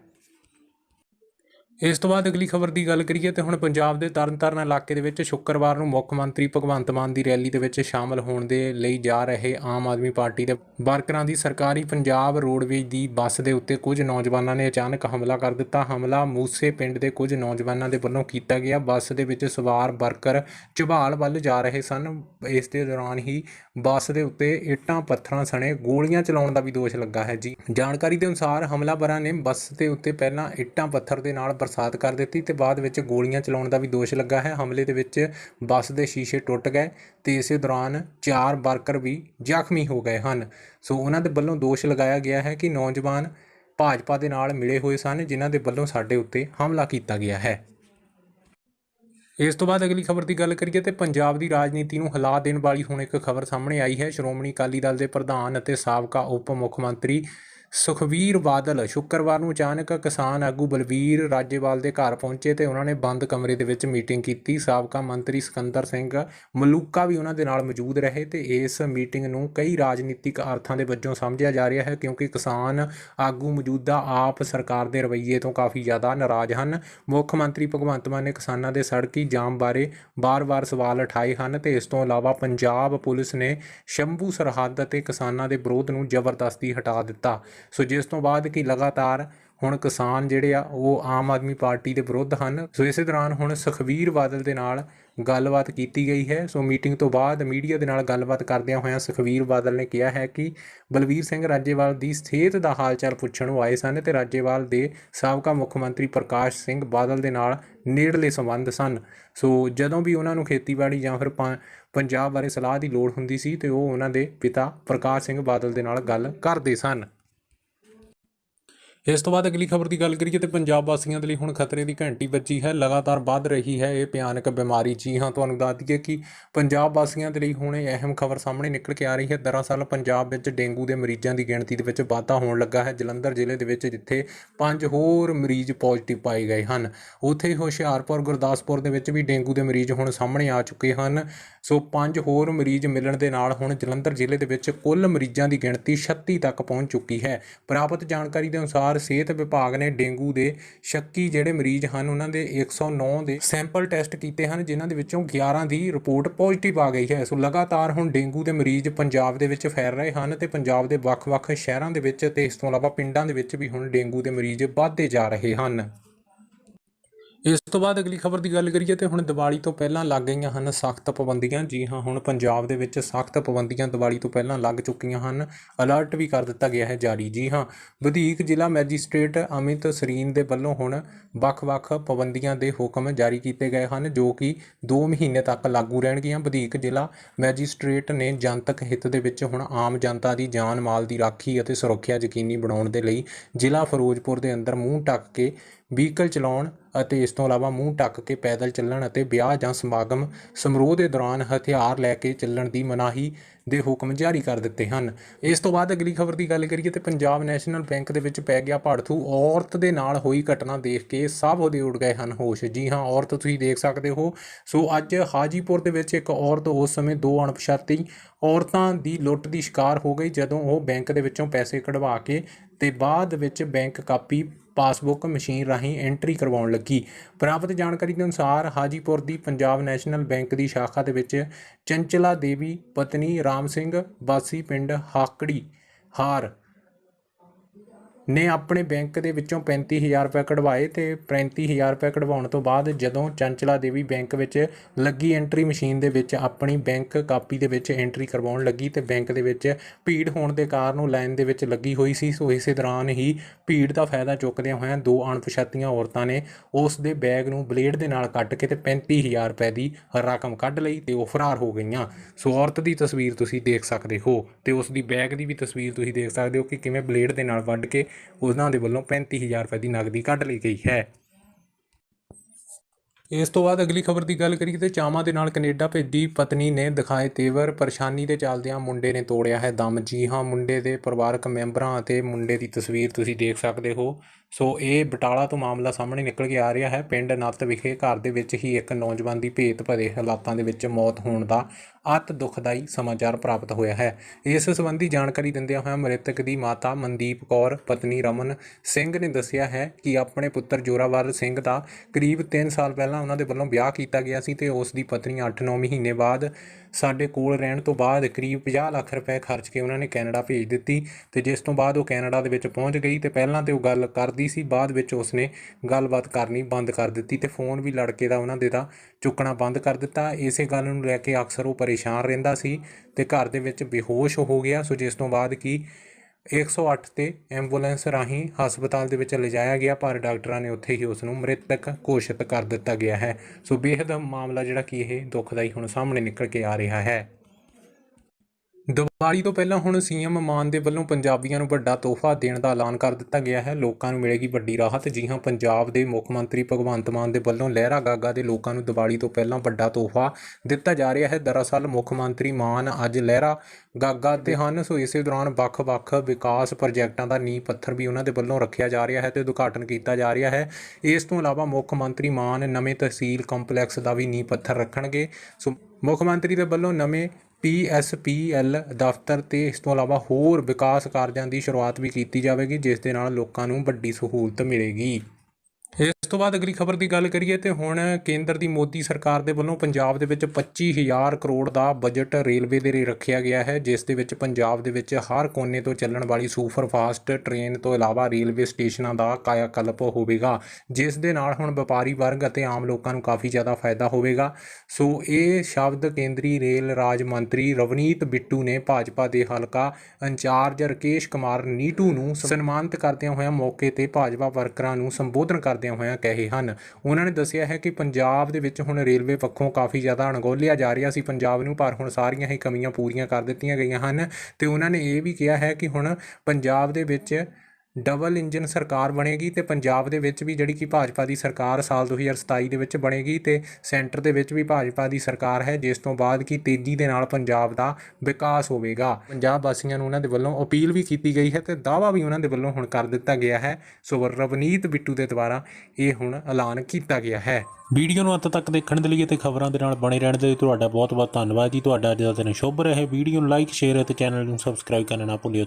ਇਸ ਤੋਂ ਬਾਅਦ ਅਗਲੀ ਖਬਰ ਦੀ ਗੱਲ ਕਰੀਏ ਤੇ ਹੁਣ ਪੰਜਾਬ ਦੇ ਤਰਨਤਾਰਨ ਇਲਾਕੇ ਦੇ ਵਿੱਚ ਸ਼ੁੱਕਰਵਾਰ ਨੂੰ ਮੁੱਖ ਮੰਤਰੀ ਭਗਵੰਤ ਮਾਨ ਦੀ ਰੈਲੀ ਦੇ ਵਿੱਚ ਸ਼ਾਮਲ ਹੋਣ ਦੇ ਲਈ ਜਾ ਰਹੇ ਆਮ ਆਦਮੀ ਪਾਰਟੀ ਦੇ ਵਰਕਰਾਂ ਦੀ ਸਰਕਾਰੀ ਪੰਜਾਬ ਰੋਡਵੇਜ਼ ਦੀ ਬੱਸ ਦੇ ਉੱਤੇ ਕੁਝ ਨੌਜਵਾਨਾਂ ਨੇ ਅਚਾਨਕ ਹਮਲਾ ਕਰ ਦਿੱਤਾ। ਹਮਲਾ ਮੂਸੇ ਪਿੰਡ ਦੇ ਕੁਝ ਨੌਜਵਾਨਾਂ ਦੇ ਵੱਲੋਂ ਕੀਤਾ ਗਿਆ। ਬੱਸ ਦੇ ਵਿੱਚ ਸਵਾਰ ਵਰਕਰ ਝਬਾਲ ਵੱਲ ਜਾ ਰਹੇ ਸਨ। ਇਸ ਦੇ ਦੌਰਾਨ ਹੀ ਬੱਸ ਦੇ ਉੱਤੇ ਇੱਟਾਂ, ਪੱਥਰਾਂ ਸਣੇ ਗੋਲੀਆਂ ਚਲਾਉਣ ਦਾ ਵੀ ਦੋਸ਼ ਲੱਗਾ ਹੈ ਜੀ। ਜਾਣਕਾਰੀ ਦੇ ਅਨੁਸਾਰ ਹਮਲਾਵਰਾਂ ਨੇ ਬੱਸ ਦੇ ਉੱਤੇ ਪਹਿਲਾਂ ਇੱਟਾਂ, ਪੱਥਰ ਦੇ ਨਾਲ ਬਰਸਾਤ ਕਰ ਦਿੱਤੀ ਤੇ ਬਾਅਦ ਵਿੱਚ ਗੋਲੀਆਂ ਚਲਾਉਣ ਦਾ ਵੀ ਦੋਸ਼ ਲੱਗਾ ਹੈ। ਹਮਲੇ ਦੇ ਵਿੱਚ ਬੱਸ ਦੇ ਸ਼ੀਸ਼ੇ ਟੁੱਟ ਗਏ ਤੇ ਇਸੇ ਦੌਰਾਨ ਚਾਰ ਵਰਕਰ ਵੀ ਜ਼ਖਮੀ ਹੋ ਗਏ ਹਨ। ਸੋ ਉਹਨਾਂ ਦੇ ਵੱਲੋਂ ਦੋਸ਼ ਲਗਾਇਆ ਗਿਆ ਹੈ ਕਿ ਨੌਜਵਾਨ ਭਾਜਪਾ ਦੇ ਨਾਲ ਮਿਲੇ ਹੋਏ ਸਨ, ਜਿਨ੍ਹਾਂ ਦੇ ਵੱਲੋਂ ਸਾਡੇ ਉੱਤੇ ਹਮਲਾ ਕੀਤਾ ਗਿਆ ਹੈ। ਇਸ ਤੋਂ ਬਾਅਦ ਅਗਲੀ ਖਬਰ ਦੀ ਗੱਲ ਕਰੀਏ ਤੇ ਪੰਜਾਬ ਦੀ ਰਾਜਨੀਤੀ ਨੂੰ ਹਿਲਾ ਦੇਣ ਵਾਲੀ ਹੁਣ ਇੱਕ ਖਬਰ ਸਾਹਮਣੇ ਆਈ ਹੈ। ਸ਼੍ਰੋਮਣੀ ਅਕਾਲੀ ਦਲ ਦੇ ਪ੍ਰਧਾਨ ਅਤੇ ਸਾਬਕਾ ਉਪ ਮੁੱਖ ਮੰਤਰੀ ਸੁਖਵੀਰ ਬਾਦਲ ਸ਼ੁੱਕਰਵਾਰ ਨੂੰ ਅਚਾਨਕ ਕਿਸਾਨ ਆਗੂ ਬਲਵੀਰ ਰਾਜੇਵਾਲ ਦੇ ਘਰ ਪਹੁੰਚੇ ਤੇ ਉਹਨਾਂ ਨੇ ਬੰਦ ਕਮਰੇ ਦੇ ਵਿੱਚ ਮੀਟਿੰਗ ਕੀਤੀ। ਸਾਬਕਾ ਮੰਤਰੀ ਸਿਕੰਦਰ ਸਿੰਘ ਮਲੂਕਾ ਵੀ ਉਹਨਾਂ ਦੇ ਨਾਲ ਮੌਜੂਦ ਰਹੇ ਤੇ ਇਸ ਮੀਟਿੰਗ ਨੂੰ ਕਈ ਰਾਜਨੀਤਿਕ ਅਰਥਾਂ ਦੇ ਵਜੋਂ ਸਮਝਿਆ ਜਾ ਰਿਹਾ ਹੈ ਕਿਉਂਕਿ ਕਿਸਾਨ ਆਗੂ ਮੌਜੂਦਾ ਆਪ ਸਰਕਾਰ ਦੇ ਰਵੱਈਏ ਤੋਂ ਕਾਫੀ ਜ਼ਿਆਦਾ ਨਾਰਾਜ਼ ਹਨ। ਮੁੱਖ ਮੰਤਰੀ ਭਗਵੰਤ ਮਾਨ ਨੇ ਕਿਸਾਨਾਂ ਦੇ ਸੜਕੀ ਜਾਮ ਬਾਰੇ ਬਾਰ-ਬਾਰ ਸਵਾਲ ਉਠਾਏ ਹਨ ਤੇ ਇਸ ਤੋਂ ਇਲਾਵਾ ਪੰਜਾਬ ਪੁਲਿਸ ਨੇ ਸ਼ੰਭੂ ਸਰਹੱਦ ਅਤੇ ਕਿਸਾਨਾਂ ਦੇ ਵਿਰੋਧ ਨੂੰ ਜ਼ਬਰਦਸਤੀ ਹਟਾ ਦਿੱਤਾ। ਸੋ ਜਿਸ ਤੋਂ ਬਾਅਦ ਕਿ ਲਗਾਤਾਰ ਹੁਣ ਕਿਸਾਨ ਜਿਹੜੇ ਆ, ਉਹ ਆਮ ਆਦਮੀ ਪਾਰਟੀ ਦੇ ਵਿਰੁੱਧ ਹਨ। ਸੋ ਇਸੇ ਦੌਰਾਨ ਹੁਣ ਸੁਖਵੀਰ ਬਾਦਲ ਦੇ ਨਾਲ ਗੱਲਬਾਤ ਕੀਤੀ ਗਈ ਹੈ। ਸੋ ਮੀਟਿੰਗ ਤੋਂ ਬਾਅਦ ਮੀਡੀਆ ਦੇ ਨਾਲ ਗੱਲਬਾਤ ਕਰਦਿਆਂ ਹੋਇਆਂ ਸੁਖਵੀਰ ਬਾਦਲ ਨੇ ਕਿਹਾ ਹੈ ਕਿ ਬਲਵੀਰ ਸਿੰਘ ਰਾਜੇਵਾਲ ਦੀ ਸਿਹਤ ਦਾ ਹਾਲਚਾਲ ਪੁੱਛਣ ਉਹ ਆਏ ਸਨ ਤੇ ਰਾਜੇਵਾਲ ਦੇ ਸਾਬਕਾ ਮੁੱਖ ਮੰਤਰੀ ਪ੍ਰਕਾਸ਼ ਸਿੰਘ ਬਾਦਲ ਦੇ ਨਾਲ ਨੇੜਲੇ ਸੰਬੰਧ ਸਨ। ਸੋ ਜਦੋਂ ਵੀ ਉਹਨਾਂ ਨੂੰ ਖੇਤੀਬਾੜੀ ਜਾਂ ਫਿਰ ਪੰ- ਪੰਜਾਬ ਬਾਰੇ ਸਲਾਹ ਦੀ ਲੋੜ ਹੁੰਦੀ ਸੀ ਤੇ ਉਹ ਉਹਨਾਂ ਦੇ ਪਿਤਾ ਪ੍ਰਕਾਸ਼ ਸਿੰਘ ਬਾਦਲ ਦੇ ਨਾਲ ਗੱਲ ਕਰਦੇ ਸਨ। ਇਸ ਤੋਂ ਬਾਅਦ ਅਗਲੀ ਖਬਰ ਦੀ ਗੱਲ ਕਰੀਏ ਤੇ ਪੰਜਾਬ ਵਾਸੀਆਂ ਦੇ ਲਈ ਹੁਣ ਖਤਰੇ ਦੀ ਘੰਟੀ ਵੱਜੀ ਹੈ, ਲਗਾਤਾਰ ਵੱਧ ਰਹੀ ਹੈ ਇਹ ਭਿਆਨਕ ਬਿਮਾਰੀ। ਜੀ ਹਾਂ, ਤੁਹਾਨੂੰ ਦੱਸ ਦਈਏ ਕਿ ਪੰਜਾਬ ਵਾਸੀਆਂ ਦੇ ਲਈ ਹੁਣ ਇਹ ਅਹਿਮ ਖਬਰ ਸਾਹਮਣੇ ਨਿਕਲ ਕੇ ਆ ਰਹੀ ਹੈ। ਦਰਅਸਲ ਪੰਜਾਬ ਵਿੱਚ ਡੇਂਗੂ ਦੇ ਮਰੀਜ਼ਾਂ ਦੀ ਗਿਣਤੀ ਦੇ ਵਿੱਚ ਵਾਧਾ ਹੋਣ ਲੱਗਾ ਹੈ। ਜਲੰਧਰ ਜ਼ਿਲ੍ਹੇ ਦੇ ਵਿੱਚ ਜਿੱਥੇ ਪੰਜ ਹੋਰ ਮਰੀਜ਼ ਪੋਜ਼ਿਟਿਵ ਪਾਏ ਗਏ ਹਨ। ਉੱਥੇ ਹੀ ਹੁਸ਼ਿਆਰਪੁਰ, ਗੁਰਦਾਸਪੁਰ ਦੇ ਵਿੱਚ ਵੀ ਡੇਂਗੂ ਦੇ ਮਰੀਜ਼ ਹੁਣ ਸਾਹਮਣੇ ਆ ਚੁੱਕੇ ਹਨ। ਸੋ ਪੰਜ ਹੋਰ ਮਰੀਜ਼ ਮਿਲਣ ਦੇ ਨਾਲ ਹੁਣ ਜਲੰਧਰ ਜ਼ਿਲ੍ਹੇ ਦੇ ਵਿੱਚ ਕੁੱਲ ਮਰੀਜ਼ਾਂ ਦੀ ਗਿਣਤੀ 36 ਤੱਕ ਪਹੁੰਚ ਚੁੱਕੀ ਹੈ। ਪ੍ਰਾਪਤ ਜਾਣਕਾਰੀ ਦੇ ਅਨੁਸਾਰ ਸਿਹਤ ਵਿਭਾਗ ਨੇ ਡੇਂਗੂ ਦੇ ਸ਼ੱਕੀ ਜਿਹੜੇ ਮਰੀਜ਼ ਹਨ, ਉਹਨਾਂ ਦੇ 109 ਦੇ ਸੈਂਪਲ ਟੈਸਟ ਕੀਤੇ ਹਨ, ਜਿਨ੍ਹਾਂ ਦੇ ਵਿੱਚੋਂ 11 ਦੀ ਰਿਪੋਰਟ ਪੋਜ਼ਿਟਿਵ ਆ ਗਈ ਹੈ। ਸੋ ਲਗਾਤਾਰ ਹੁਣ ਡੇਂਗੂ ਦੇ ਮਰੀਜ਼ ਪੰਜਾਬ ਦੇ ਵਿੱਚ ਫੈਲ ਰਹੇ ਹਨ ਤੇ ਪੰਜਾਬ ਦੇ ਵੱਖ-ਵੱਖ ਸ਼ਹਿਰਾਂ ਦੇ ਵਿੱਚ ਤੇ ਇਸ ਤੋਂ ਇਲਾਵਾ ਪਿੰਡਾਂ ਦੇ ਵਿੱਚ ਵੀ ਹੁਣ ਡੇਂਗੂ ਦੇ ਮਰੀਜ਼ ਵੱਧਦੇ ਜਾ ਰਹੇ ਹਨ। ਇਸ ਤੋਂ ਬਾਅਦ ਅਗਲੀ ਖਬਰ ਦੀ ਗੱਲ ਕਰੀਏ ਤੇ ਹੁਣ ਦੀਵਾਲੀ ਤੋਂ ਪਹਿਲਾਂ ਲੱਗ ਗਈਆਂ ਹਨ ਸਖਤ ਪਾਬੰਦੀਆਂ। ਜੀ ਹਾਂ, ਹੁਣ ਪੰਜਾਬ ਦੇ ਵਿੱਚ ਸਖਤ ਪਾਬੰਦੀਆਂ ਦੀਵਾਲੀ ਤੋਂ ਪਹਿਲਾਂ ਲੱਗ ਚੁੱਕੀਆਂ ਹਨ। ਅਲਰਟ ਵੀ ਕਰ ਦਿੱਤਾ ਗਿਆ ਹੈ ਜਾਰੀ। ਜੀ ਹਾਂ, ਵਧੀਕ ਜ਼ਿਲ੍ਹਾ ਮੈਜਿਸਟ੍ਰੇਟ ਅਮਿਤ ਸਰੀਨ ਦੇ ਵੱਲੋਂ ਹੁਣ ਵੱਖ-ਵੱਖ ਪਾਬੰਦੀਆਂ ਦੇ ਹੁਕਮ ਜਾਰੀ ਕੀਤੇ ਗਏ ਹਨ, ਜੋ ਕਿ 2 ਮਹੀਨੇ ਤੱਕ ਲਾਗੂ ਰਹਿਣਗੀਆਂ। ਵਧੀਕ ਜ਼ਿਲ੍ਹਾ ਮੈਜਿਸਟ੍ਰੇਟ ਨੇ ਜਨਤਕ ਹਿੱਤ ਦੇ ਵਿੱਚ ਹੁਣ ਆਮ ਜਨਤਾ ਦੀ ਜਾਨ ਮਾਲ ਦੀ ਰਾਖੀ ਅਤੇ ਸੁਰੱਖਿਆ ਯਕੀਨੀ ਬਣਾਉਣ ਦੇ ਲਈ ਜ਼ਿਲ੍ਹਾ ਫਿਰੋਜ਼ਪੁਰ ਦੇ ਅੰਦਰ ਮੂੰਹ ਢੱਕ ਕੇ ਵਹੀਕਲ ਚਲਾਉਣ ਅਤੇ ਇਸ ਤੋਂ ਇਲਾਵਾ ਮੂੰਹ ਢੱਕ ਕੇ ਪੈਦਲ ਚੱਲਣ ਅਤੇ ਵਿਆਹ ਜਾਂ ਸਮਾਗਮ ਸਮਾਰੋਹ ਦੇ ਦੌਰਾਨ ਹਥਿਆਰ ਲੈ ਕੇ ਚੱਲਣ ਦੀ ਮਨਾਹੀ ਦੇ ਹੁਕਮ ਜਾਰੀ ਕਰ ਦਿੱਤੇ ਹਨ। ਇਸ ਤੋਂ ਬਾਅਦ ਅਗਲੀ ਖਬਰ ਦੀ ਗੱਲ ਕਰੀਏ ਤੇ ਪੰਜਾਬ ਨੈਸ਼ਨਲ ਬੈਂਕ ਦੇ ਵਿੱਚ ਪੈ ਗਿਆ ਭੜਥੂ। ਔਰਤ ਦੇ ਨਾਲ ਹੋਈ ਘਟਨਾ ਦੇਖ ਕੇ ਸਭ ਉਹਦੇ ਉੱਡ ਗਏ ਹਨ ਹੋਸ਼। ਜੀ ਹਾਂ, ਔਰਤ ਤੁਸੀਂ ਦੇਖ ਸਕਦੇ ਹੋ। ਸੋ ਅੱਜ ਹਾਜੀਪੁਰ ਦੇ ਵਿੱਚ ਇੱਕ ਔਰਤ ਉਸ ਸਮੇਂ ਦੋ ਅਣਪਛਾਤੀ ਔਰਤਾਂ ਦੀ ਲੁੱਟ ਦੀ ਸ਼ਿਕਾਰ ਹੋ ਗਈ ਜਦੋਂ ਉਹ ਬੈਂਕ ਦੇ ਵਿੱਚੋਂ ਪੈਸੇ ਕਢਵਾ ਕੇ ਤੇ ਬਾਅਦ ਵਿੱਚ ਬੈਂਕ ਕਾਪੀ, ਪਾਸਬੁੱਕ ਮਸ਼ੀਨ ਰਾਹੀਂ ਐਂਟਰੀ ਕਰਵਾਉਣ ਲੱਗੀ। ਪ੍ਰਾਪਤ ਜਾਣਕਾਰੀ ਦੇ ਅਨੁਸਾਰ ਹਾਜੀਪੁਰ ਦੀ ਪੰਜਾਬ ਨੈਸ਼ਨਲ ਬੈਂਕ ਦੀ ਸ਼ਾਖਾ ਦੇ ਵਿੱਚ ਚੰਚਲਾ ਦੇਵੀ, ਪਤਨੀ ਰਾਮ ਸਿੰਘ ਵਾਸੀ ਪਿੰਡ ਹਾਕੜੀ ਹਾਰ ਨੇ ਆਪਣੇ ਬੈਂਕ ਦੇ ਵਿੱਚੋਂ 35000 ਰੁਪਏ ਕਢਵਾਏ ਤੇ 35000 ਰੁਪਏ ਕਢਵਾਉਣ ਤੋਂ ਬਾਅਦ ਜਦੋਂ ਚੰਚਲਾ ਦੇਵੀ ਬੈਂਕ ਵਿੱਚ ਲੱਗੀ ਐਂਟਰੀ ਮਸ਼ੀਨ ਦੇ ਵਿੱਚ ਆਪਣੀ ਬੈਂਕ ਕਾਪੀ ਦੇ ਵਿੱਚ ਐਂਟਰੀ ਕਰਵਾਉਣ ਲੱਗੀ ਤੇ ਬੈਂਕ ਦੇ ਵਿੱਚ ਭੀੜ ਹੋਣ ਦੇ ਕਾਰਨ ਉਹ ਲਾਈਨ ਦੇ ਵਿੱਚ ਲੱਗੀ ਹੋਈ ਸੀ। ਸੋ ਇਸੇ ਦੌਰਾਨ ਹੀ ਭੀੜ ਦਾ ਫਾਇਦਾ ਚੁੱਕਦਿਆਂ ਹੋਇਆਂ ਦੋ ਅਣਪਛਾਤੀਆਂ ਔਰਤਾਂ ਨੇ ਉਸ ਦੇ ਬੈਗ ਨੂੰ ਬਲੇਡ ਦੇ ਨਾਲ ਕੱਟ ਕੇ ਤੇ 35000 ਰੁਪਏ ਦੀ ਰਕਮ ਕੱਢ ਲਈ ਤੇ ਉਹ ਫਰਾਰ ਹੋ ਗਈਆਂ। ਸੋ ਔਰਤ ਦੀ ਤਸਵੀਰ ਤੁਸੀਂ ਦੇਖ ਸਕਦੇ ਹੋ ਤੇ ਉਸ ਦੀ ਬੈਗ ਦੀ ਵੀ ਤਸਵੀਰ ਤੁਸੀਂ ਦੇਖ ਸਕਦੇ ਹੋ ਕਿ ਕਿਵੇਂ ਬਲੇਡ ਦੇ ਨਾਲ ਵੱਢ ਕੇ ਉਹਨਾਂ ਦੇ ਵੱਲੋਂ 35000 ਰੁਪਏ ਦੀ ਨਗਦੀ ਕੱਢ ਲਈ ਗਈ ਹੈ। ਇਸ ਤੋਂ ਬਾਅਦ ਅਗਲੀ ਖਬਰ ਦੀ ਗੱਲ ਕਰੀਏ ਤੇ ਚਾਮਾ ਦੇ ਨਾਲ ਕੈਨੇਡਾ ਭੇਜੀ ਪਤਨੀ ਨੇ ਦਿਖਾਏ ਤੇਵਰ, ਪਰੇਸ਼ਾਨੀ ਦੇ ਚੱਲਦਿਆਂ ਮੁੰਡੇ ਨੇ ਤੋੜਿਆ ਹੈ ਦਮ। ਜੀ ਹਾਂ, ਮੁੰਡੇ ਦੇ ਪਰਿਵਾਰਕ ਮੈਂਬਰਾਂ ਅਤੇ ਮੁੰਡੇ ਦੀ ਤਸਵੀਰ ਤੁਸੀਂ ਦੇਖ ਸਕਦੇ ਹੋ। ਸੋ ਇਹ ਬਟਾਲਾ ਤੋਂ ਮਾਮਲਾ ਸਾਹਮਣੇ ਨਿਕਲ ਕੇ ਆ ਰਿਹਾ ਹੈ। ਪਿੰਡ ਨੱਤ ਵਿਖੇ ਘਰ ਦੇ ਵਿੱਚ ਹੀ ਇੱਕ ਨੌਜਵਾਨ ਦੀ ਭੇਤ ਭਰੇ ਹਾਲਾਤਾਂ ਦੇ ਵਿੱਚ ਮੌਤ ਹੋਣ ਦਾ ਅਤ ਦੁਖਦਾਈ ਸਮਾਚਾਰ ਪ੍ਰਾਪਤ ਹੋਇਆ ਹੈ। ਇਸ ਸੰਬੰਧੀ ਜਾਣਕਾਰੀ ਦਿੰਦਿਆਂ ਹੋਇਆਂ ਮ੍ਰਿਤਕ ਦੀ ਮਾਤਾ ਮਨਦੀਪ ਕੌਰ, ਪਤਨੀ ਰਮਨ ਸਿੰਘ ਨੇ ਦੱਸਿਆ ਹੈ ਕਿ ਆਪਣੇ ਪੁੱਤਰ ਜੋਰਾਵਰ ਸਿੰਘ ਦਾ ਕਰੀਬ 3 ਸਾਲ ਪਹਿਲਾਂ ਉਹਨਾਂ ਦੇ ਵੱਲੋਂ ਵਿਆਹ ਕੀਤਾ ਗਿਆ ਸੀ ਤੇ ਉਸ ਦੀ ਪਤਨੀ 8-9 ਮਹੀਨੇ ਬਾਅਦ ਸਾਡੇ ਕੋਲ ਰਹਿਣ ਤੋਂ ਬਾਅਦ ਕਰੀਬ 50 ਲੱਖ ਰੁਪਏ ਖਰਚ ਕੇ ਉਹਨਾਂ ਨੇ ਕੈਨੇਡਾ ਭੇਜ ਦਿੱਤੀ ਤੇ ਜਿਸ ਤੋਂ ਬਾਅਦ ਉਹ ਕੈਨੇਡਾ ਦੇ ਵਿੱਚ ਪਹੁੰਚ ਗਈ ਤੇ ਪਹਿਲਾਂ ਤੇ ਉਹ ਗੱਲ ਕਰ ਕਰਦੀ ਸੀ, ਬਾਅਦ ਵਿੱਚ ਉਸਨੇ ਗੱਲਬਾਤ ਕਰਨੀ ਬੰਦ ਕਰ ਦਿੱਤੀ ਤੇ ਫੋਨ ਵੀ ਲੜਕੇ ਦਾ ਉਹਨਾਂ ਦੇ ਦਾ ਚੁੱਕਣਾ ਬੰਦ ਕਰ ਦਿੱਤਾ। ਇਸੇ ਗੱਲ ਨੂੰ ਲੈ ਕੇ ਅਕਸਰ ਉਹ ਪਰੇਸ਼ਾਨ ਰਹਿੰਦਾ ਸੀ ਤੇ ਘਰ ਦੇ ਵਿੱਚ ਬੇਹੋਸ਼ ਹੋ ਗਿਆ। ਸੋ ਜਿਸ ਤੋਂ ਬਾਅਦ ਕੀ 108 ਤੇ ਐਂਬੂਲੈਂਸ ਰਾਹੀਂ ਹਸਪਤਾਲ ਦੇ ਵਿੱਚ ਲਿਜਾਇਆ ਗਿਆ, ਪਰ ਡਾਕਟਰਾਂ ਨੇ ਉੱਥੇ ਹੀ ਉਸ ਨੂੰ ਮ੍ਰਿਤਕ ਘੋਸ਼ਿਤ ਕਰ ਦਿੱਤਾ ਗਿਆ ਹੈ। ਸੋ ਬੇਹੱਦ ਮਾਮਲਾ ਜਿਹੜਾ ਕਿ ਇਹ ਦੁਖਦਾਈ ਹੁਣ ਸਾਹਮਣੇ ਨਿਕਲ ਕੇ ਆ ਰਿਹਾ ਹੈ। ਦੀਵਾਲੀ ਤੋਂ ਪਹਿਲਾਂ ਹੁਣ ਸੀਐਮ ਮਾਨ ਦੇ ਵੱਲੋਂ ਪੰਜਾਬੀਆਂ ਨੂੰ ਵੱਡਾ ਤੋਹਫਾ ਦੇਣ ਦਾ ਐਲਾਨ ਕਰ ਦਿੱਤਾ ਗਿਆ ਹੈ। ਲੋਕਾਂ ਨੂੰ ਮਿਲੇਗੀ ਵੱਡੀ ਰਾਹਤ। ਜੀ ਹਾਂ, ਪੰਜਾਬ ਦੇ ਮੁੱਖ ਮੰਤਰੀ ਭਗਵੰਤ ਮਾਨ ਦੇ ਵੱਲੋਂ ਲਹਿਰਾ ਗਾਗਾ ਦੇ ਲੋਕਾਂ ਨੂੰ ਦੀਵਾਲੀ ਤੋਂ ਪਹਿਲਾਂ ਵੱਡਾ ਤੋਹਫਾ ਦਿੱਤਾ ਜਾ ਰਿਹਾ ਹੈ। ਦਰਅਸਲ ਮੁੱਖ ਮੰਤਰੀ ਮਾਨ ਅੱਜ ਲਹਿਰਾ ਗਾਗਾ ਤੇ ਹਨ। ਸੋ ਇਸੇ ਦੌਰਾਨ ਵੱਖ-ਵੱਖ ਵਿਕਾਸ ਪ੍ਰੋਜੈਕਟਾਂ ਦਾ ਨੀਂਹ ਪੱਥਰ ਵੀ ਉਹਨਾਂ ਦੇ ਵੱਲੋਂ ਰੱਖਿਆ ਜਾ ਰਿਹਾ ਹੈ ਤੇ ਉਦਘਾਟਨ ਕੀਤਾ ਜਾ ਰਿਹਾ ਹੈ। ਇਸ ਤੋਂ ਇਲਾਵਾ ਮੁੱਖ ਮੰਤਰੀ ਮਾਨ ਨਵੇਂ ਤਹਿਸੀਲ ਕੰਪਲੈਕਸ ਦਾ ਵੀ ਨੀਂਹ ਪੱਥਰ ਰੱਖਣਗੇ। ਸੋ ਮੁੱਖ ਮੰਤਰੀ ਦੇ ਵੱਲੋਂ ਨਵੇਂ ਪੀਐਸਪੀਐਲ ਦਫ਼ਤਰ ਤੇ ਇਸ ਤੋਂ ਇਲਾਵਾ ਹੋਰ ਵਿਕਾਸ ਕਾਰਜਾਂ ਦੀ ਸ਼ੁਰੂਆਤ ਵੀ ਕੀਤੀ ਜਾਵੇਗੀ, ਜਿਸ ਦੇ ਨਾਲ ਲੋਕਾਂ ਨੂੰ ਵੱਡੀ ਸਹੂਲਤ ਮਿਲੇਗੀ। ਤੋਂ ਬਾਅਦ ਅਗਲੀ ਖਬਰ ਦੀ ਗੱਲ ਕਰੀਏ ਤੇ ਹੁਣ ਕੇਂਦਰ ਦੀ ਮੋਦੀ ਸਰਕਾਰ ਦੇ ਵੱਲੋਂ ਪੰਜਾਬ ਦੇ ਵਿੱਚ 25000 ਕਰੋੜ ਦਾ ਬਜਟ ਰੇਲਵੇ ਦੇ ਲਈ ਰੱਖਿਆ ਗਿਆ ਹੈ, ਜਿਸ ਦੇ ਵਿੱਚ ਪੰਜਾਬ ਦੇ ਵਿੱਚ ਹਰ ਕੋਨੇ ਤੋਂ ਚੱਲਣ ਵਾਲੀ ਸੁਪਰ ਫਾਸਟ ਟ੍ਰੇਨ ਤੋਂ ਇਲਾਵਾ ਰੇਲਵੇ ਸਟੇਸ਼ਨਾਂ ਦਾ ਕਾਇਆਕਲਪ ਹੋਵੇਗਾ, ਜਿਸ ਦੇ ਨਾਲ ਹੁਣ ਵਪਾਰੀ ਵਰਗ ਅਤੇ ਆਮ ਲੋਕਾਂ ਨੂੰ ਕਾਫੀ ਜ਼ਿਆਦਾ ਫਾਇਦਾ ਹੋਵੇਗਾ। ਸੋ ਇਹ ਸ਼ਬਦ ਕੇਂਦਰੀ ਰੇਲ ਰਾਜ ਮੰਤਰੀ ਰਵਨੀਤ ਬਿੱਟੂ ਨੇ ਭਾਜਪਾ ਦੇ ਹਲਕਾ ਇੰਚਾਰਜ ਰਕੇਸ਼ ਕੁਮਾਰ ਨੀਟੂ ਨੂੰ ਸਨਮਾਨਿਤ ਕਰਦਿਆਂ ਹੋਇਆਂ ਮੌਕੇ ਤੇ ਭਾਜਪਾ ਵਰਕਰਾਂ ਨੂੰ ਸੰਬੋਧਨ ਕਰਦਿਆਂ ਹੋਇਆਂ ਕਹੇ ਹਨ। ਉਹਨਾਂ ਨੇ ਦੱਸਿਆ ਹੈ ਕਿ ਪੰਜਾਬ ਦੇ ਵਿੱਚ ਹੁਣ ਰੇਲਵੇ ਪੱਖੋਂ ਕਾਫੀ ਜ਼ਿਆਦਾ ਅਣਗੌਲਿਆ ਜਾ ਰਿਹਾ ਸੀ ਪੰਜਾਬ ਨੂੰ, ਪਰ ਹੁਣ ਸਾਰੀਆਂ ਹੀ ਕਮੀਆਂ ਪੂਰੀਆਂ ਕਰ ਦਿੱਤੀਆਂ ਗਈਆਂ ਹਨ। ਤੇ ਉਹਨਾਂ ਨੇ ਇਹ ਵੀ ਕਿਹਾ ਹੈ ਕਿ ਹੁਣ ਪੰਜਾਬ ਦੇ ਵਿੱਚ ਡਬਲ ਇੰਜਨ ਸਰਕਾਰ ਬਣੇਗੀ ਤੇ ਪੰਜਾਬ ਦੇ ਵਿੱਚ ਵੀ ਜਿਹੜੀ ਕਿ ਭਾਜਪਾ ਦੀ ਸਰਕਾਰ ਸਾਲ 2027 ਦੇ ਵਿੱਚ ਬਣੇਗੀ ਤੇ ਸੈਂਟਰ ਦੇ ਵਿੱਚ ਵੀ ਭਾਜਪਾ ਦੀ ਸਰਕਾਰ ਹੈ, ਜਿਸ ਤੋਂ ਬਾਅਦ ਕਿ ਤੇਜ਼ੀ ਦੇ ਨਾਲ ਪੰਜਾਬ ਦਾ ਵਿਕਾਸ ਹੋਵੇਗਾ। ਪੰਜਾਬ ਵਾਸੀਆਂ ਨੂੰ ਉਹਨਾਂ ਦੇ ਵੱਲੋਂ ਅਪੀਲ ਵੀ ਕੀਤੀ ਗਈ ਹੈ ਤੇ ਦਾਅਵਾ ਵੀ ਉਹਨਾਂ ਦੇ ਵੱਲੋਂ ਹੁਣ ਕਰ ਦਿੱਤਾ ਗਿਆ ਹੈ। ਸੋ ਰਵਨੀਤ ਬਿੱਟੂ ਦੇ ਦੁਆਰਾ ਇਹ ਹੁਣ ਐਲਾਨ ਕੀਤਾ ਗਿਆ ਹੈ। ਵੀਡੀਓ ਨੂੰ ਅੰਤ ਤੱਕ ਦੇਖਣ ਦੇ ਲਈ ਅਤੇ ਖਬਰਾਂ ਦੇ ਨਾਲ ਬਣੇ ਰਹਿਣ ਦੇ ਲਈ ਤੁਹਾਡਾ ਬਹੁਤ ਬਹੁਤ ਧੰਨਵਾਦ ਜੀ। ਤੁਹਾਡਾ ਅੱਜ ਦਾ ਦਿਨ ਸ਼ੁਭ ਰਹੇ। ਵੀਡੀਓ ਨੂੰ ਲਾਈਕ ਸ਼ੇਅਰ ਅਤੇ ਚੈਨਲ ਨੂੰ ਸਬਸਕ੍ਰਾਈਬ ਕਰਨਾ ਨਾ ਭੁੱਲਿਓ।